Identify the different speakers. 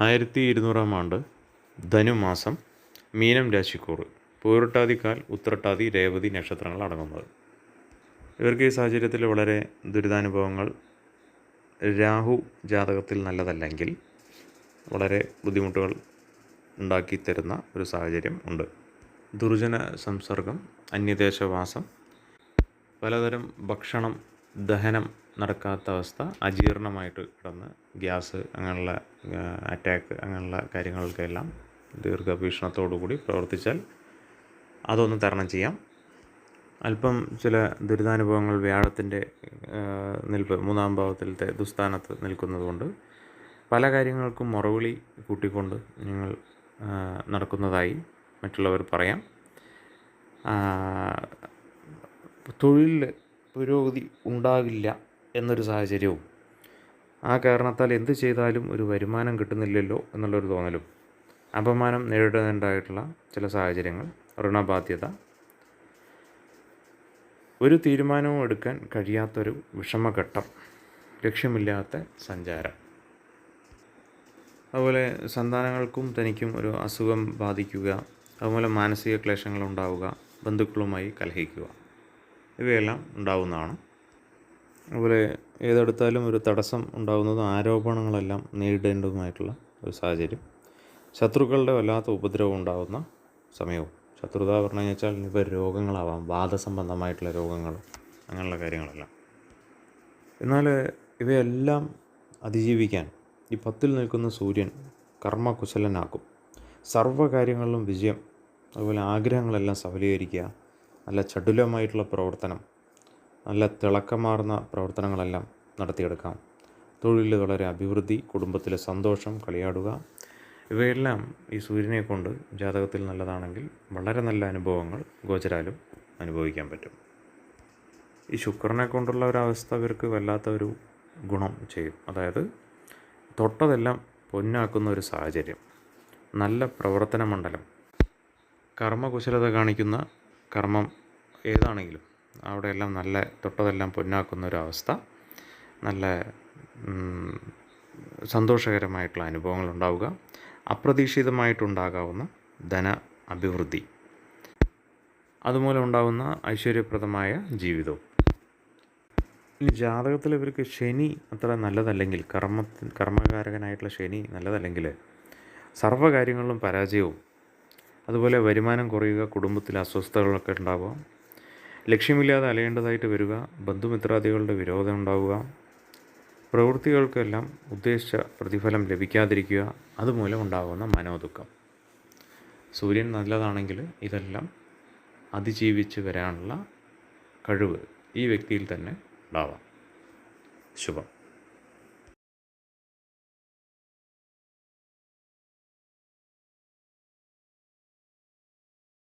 Speaker 1: ആയിരത്തി ഇരുന്നൂറാം ആണ്ട് ധനുമാസം മീനം രാശിക്കൂറ് പൂരട്ടാതിക്കാൽ ഉത്രട്ടാതി രേവതി നക്ഷത്രങ്ങൾ അടങ്ങുന്നത്. ഇവർക്ക് ഈ സാഹചര്യത്തിൽ വളരെ ദുരിതാനുഭവങ്ങൾ. രാഹു ജാതകത്തിൽ നല്ലതല്ലെങ്കിൽ വളരെ ബുദ്ധിമുട്ടുകൾ ഉണ്ടാക്കി തരുന്ന ഒരു സാഹചര്യം ഉണ്ട്. ദുർജന സംസർഗം അന്യദേശവാസം പലതരം ഭക്ഷണം ദഹനം നടക്കാത്ത അവസ്ഥ അജീർണമായിട്ട് കിടന്ന് ഗ്യാസ് അങ്ങനെയുള്ള അറ്റാക്ക് അങ്ങനെയുള്ള കാര്യങ്ങൾക്കെല്ലാം ദീർഘവീക്ഷണത്തോടു കൂടി പ്രവർത്തിച്ചാൽ അതൊന്ന് തരണം ചെയ്യാം. അല്പം ചില ദുരിതാനുഭവങ്ങൾ വ്യാഴത്തിന്റെ നിൽപ്പ് മൂന്നാം ഭാവത്തിലത്തെ ദുസ്ഥാനത്ത് നിൽക്കുന്നതുകൊണ്ട് പല കാര്യങ്ങൾക്കും മുറവിളി കൂട്ടിക്കൊണ്ട് നിങ്ങൾ നടക്കുന്നതായി മറ്റുള്ളവർ പറയാം. തൊഴിലിൽ പുരോഗതി ഉണ്ടാകില്ല എന്നൊരു സാഹചര്യവും. ആ കാരണത്താൽ എന്ത് ചെയ്താലും ഒരു വരുമാനം കിട്ടുന്നില്ലല്ലോ എന്നുള്ളൊരു തോന്നലും. അപമാനം നേരിടേണ്ടതായിട്ടുള്ള ചില സാഹചര്യങ്ങൾ ഋണബാധ്യത. ഒരു തീരുമാനവും എടുക്കാൻ കഴിയാത്തൊരു വിഷമഘട്ടം ലക്ഷ്യമില്ലാത്ത സഞ്ചാരം. അതുപോലെ സന്താനങ്ങൾക്കും തനിക്കും ഒരു അസുഖം ബാധിക്കുക അതുപോലെ മാനസിക ക്ലേശങ്ങൾ ഉണ്ടാവുക ബന്ധുക്കളുമായി കലഹിക്കുക ഇവയെല്ലാം ഉണ്ടാവുന്നതാണ് അതുപോലെ ഏതെടുത്താലും ഒരു തടസ്സം ഉണ്ടാകുന്നതും ആരോപണങ്ങളെല്ലാം നേരിടേണ്ടതുമായിട്ടുള്ള ഒരു സാഹചര്യം. ശത്രുക്കളുടെ വല്ലാത്ത ഉപദ്രവം ഉണ്ടാകുന്ന സമയവും ശത്രുത പറഞ്ഞു വെച്ചാൽ ഇപ്പോൾ രോഗങ്ങളാവാം വാദസംബന്ധമായിട്ടുള്ള രോഗങ്ങൾ അങ്ങനെയുള്ള കാര്യങ്ങളെല്ലാം. എന്നാൽ ഇവയെല്ലാം അതിജീവിക്കാൻ ഈ പത്തിൽ നിൽക്കുന്ന സൂര്യൻ കർമ്മകുശലനാക്കും. സർവകാര്യങ്ങളിലും വിജയം അതുപോലെ ആഗ്രഹങ്ങളെല്ലാം സഫലീകരിക്കുക നല്ല ചടുലമായിട്ടുള്ള പ്രവർത്തനം നല്ല തിളക്കമാർന്ന പ്രവർത്തനങ്ങളെല്ലാം നടത്തിയെടുക്കാം. തൊഴിലിൽ വളരെ അഭിവൃദ്ധി കുടുംബത്തിലെ സന്തോഷം കളിയാടുക. ഇവയെല്ലാം ഈ സൂര്യനെ കൊണ്ട് ജാതകത്തിൽ നല്ലതാണെങ്കിൽ വളരെ നല്ല അനുഭവങ്ങൾ ഗോചരാലും അനുഭവിക്കാൻ പറ്റും. ഈ ശുക്രനെ കൊണ്ടുള്ള ഒരവസ്ഥ ഇവർക്ക് വല്ലാത്ത ഒരു ഗുണം ചെയ്യും. അതായത് തൊട്ടതെല്ലാം പൊന്നാക്കുന്ന ഒരു സാഹചര്യം. നല്ല പ്രവർത്തന മണ്ഡലം. കർമ്മകുശലത കാണിക്കുന്ന കർമ്മം ഏതാണെങ്കിലും അവിടെയെല്ലാം നല്ല തൊട്ടതെല്ലാം പൊന്നാക്കുന്ന ഒരു അവസ്ഥ നല്ല സന്തോഷകരമായിട്ടുള്ള അനുഭവങ്ങൾ ഉണ്ടാവുക അപ്രതീക്ഷിതമായിട്ടുണ്ടാകാവുന്ന ധന അഭിവൃദ്ധി. അതുമൂലം ഉണ്ടാകുന്ന ഐശ്വര്യപ്രദമായ ജീവിതവും. ഇനി ജാതകത്തിൽ ഇവർക്ക് ശനി അത്ര നല്ലതല്ലെങ്കിൽ കർമ്മ കർമ്മകാരകനായിട്ടുള്ള ശനി നല്ലതല്ലെങ്കിൽ സർവകാര്യങ്ങളിലും പരാജയവും. അതുപോലെ വരുമാനം കുറയുക കുടുംബത്തിൽ അസ്വസ്ഥതകളൊക്കെ ഉണ്ടാവുക ലക്ഷ്യമില്ലാതെ അലയേണ്ടതായിട്ട് വരിക ബന്ധുമിത്രാദികളുടെ വിരോധം ഉണ്ടാവുക പ്രവൃത്തികൾക്കെല്ലാം ഉദ്ദേശിച്ച പ്രതിഫലം ലഭിക്കാതിരിക്കുക അതുമൂലം ഉണ്ടാകുന്ന മനോദുഃഖം. സൂര്യൻ നല്ലതാണെങ്കിൽ ഇതെല്ലാം അതിജീവിച്ച് വരാനുള്ള കഴിവ് ഈ വ്യക്തിയിൽ തന്നെ ഉണ്ടാവാം. ശുഭം.